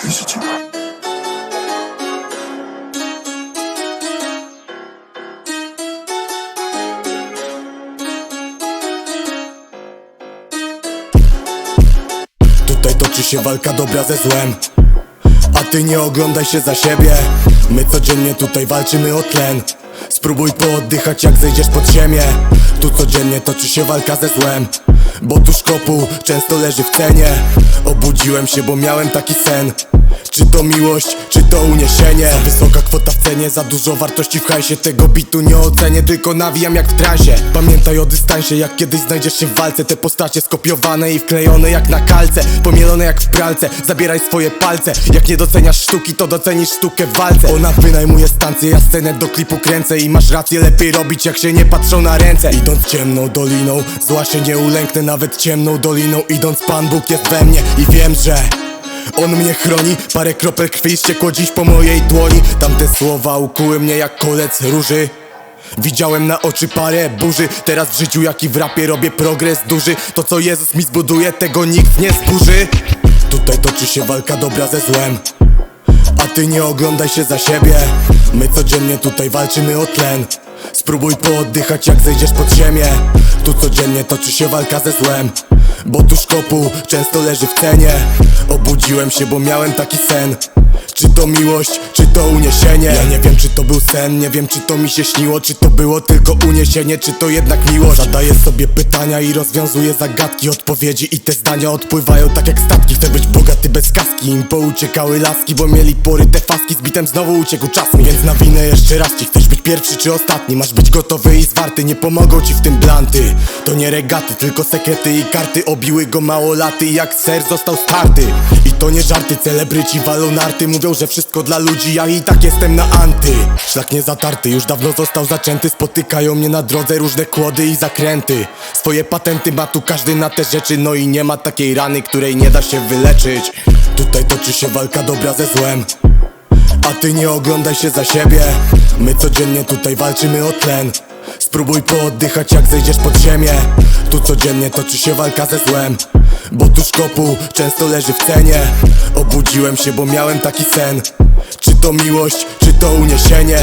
życie. Tutaj toczy się walka dobra ze złem A ty nie oglądaj się za siebie My codziennie tutaj walczymy o tlen Spróbuj pooddychać jak zejdziesz pod ziemię. Tu codziennie toczy się walka ze złem Bo tu szkopuł często leży w cenie. Obudziłem się, bo miałem taki sen czy to miłość, czy to uniesienie? Za wysoka kwota w cenie, za dużo wartości w hajsie. Tego bitu nie ocenię, tylko nawijam jak w transie. Pamiętaj o dystansie, jak kiedyś znajdziesz się w walce. Te postacie skopiowane i wklejone jak na kalce. Pomielone jak w pralce, zabieraj swoje palce. Jak nie doceniasz sztuki, to docenisz sztukę w walce. Ona wynajmuje stację, ja scenę do klipu kręcę. I masz rację, lepiej robić jak się nie patrzą na ręce. Idąc ciemną doliną, zła się nie ulęknę Nawet ciemną doliną, idąc Pan Bóg jest we mnie I wiem, że on mnie chroni, parę kropel krwi ściekło dziś po mojej dłoni. Tamte słowa ukuły mnie jak kolec róży. Widziałem na oczy parę burzy. Teraz w życiu jak i w rapie robię progres duży. To co Jezus mi zbuduje, tego nikt nie zburzy Tutaj toczy się walka dobra ze złem. A ty nie oglądaj się za siebie. My codziennie tutaj walczymy o tlen. Spróbuj pooddychać jak zejdziesz pod ziemię. Tu codziennie toczy się walka ze złem. Bo tu szkopuł często leży w cenie Obudziłem się, bo miałem taki sen czy to miłość, czy to uniesienie. Ja nie wiem czy to był sen, nie wiem czy to mi się śniło Czy to było tylko uniesienie, czy to jednak miłość. Zadaję sobie pytania i rozwiązuję zagadki Odpowiedzi i te zdania odpływają tak jak statki. Chcę być bogaty bez kaski, im pouciekały laski Bo mieli pory te faski, z bitem znowu uciekł czas mi. Więc nawinę jeszcze raz ci, chcesz być pierwszy czy ostatni? Masz być gotowy i zwarty, nie pomogą ci w tym blanty. To nie regaty, tylko sekrety i karty. Obiły go mało laty jak ser został starty. I to nie żarty, celebryci walą narty Mówią, że wszystko dla ludzi, ja i tak jestem na anty. Szlak nie zatarty, już dawno został zaczęty Spotykają mnie na drodze różne kłody i zakręty. Swoje patenty ma tu każdy na te rzeczy No i nie ma takiej rany, której nie da się wyleczyć. Tutaj toczy się walka dobra ze złem. A ty nie oglądaj się za siebie. My codziennie tutaj walczymy o tlen Spróbuj pooddychać jak zejdziesz pod ziemię. Tu codziennie toczy się walka ze złem Bo tu szkopuł często leży w cenie. Obudziłem się, bo miałem taki sen. Czy to miłość, czy to uniesienie